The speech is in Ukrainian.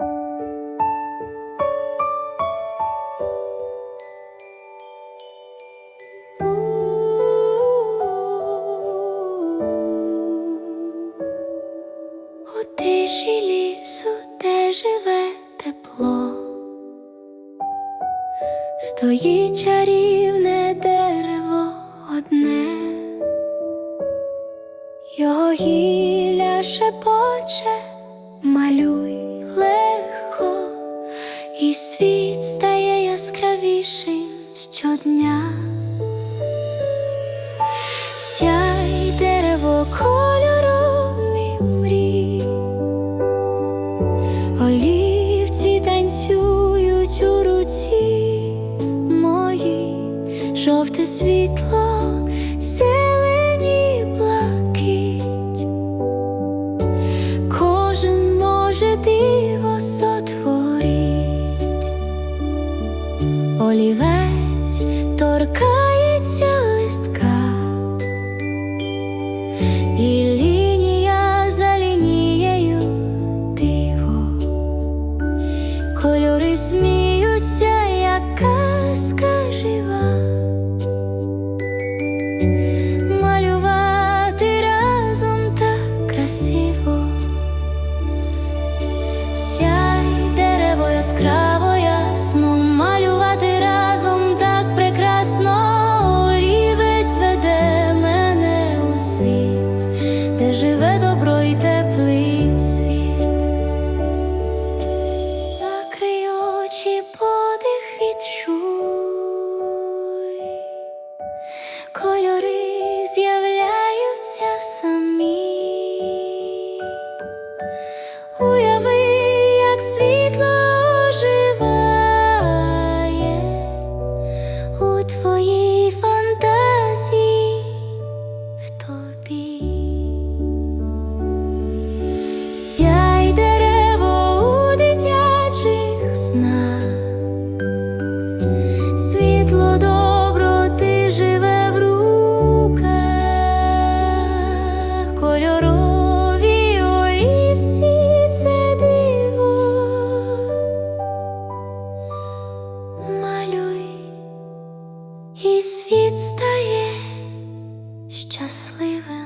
У тиші лісу, де живе тепло, стоїть чарівне дерево його гілля шепоче малює світ стає яскравішим щодня, сяй дерево кольором і мрій, олівці танцюють у руці мої, жовте світло. олівець торкається листка, і лінія за лінією диво, кольори сміються, як казка жива, малювати разом так красиво. світ стає щасливим.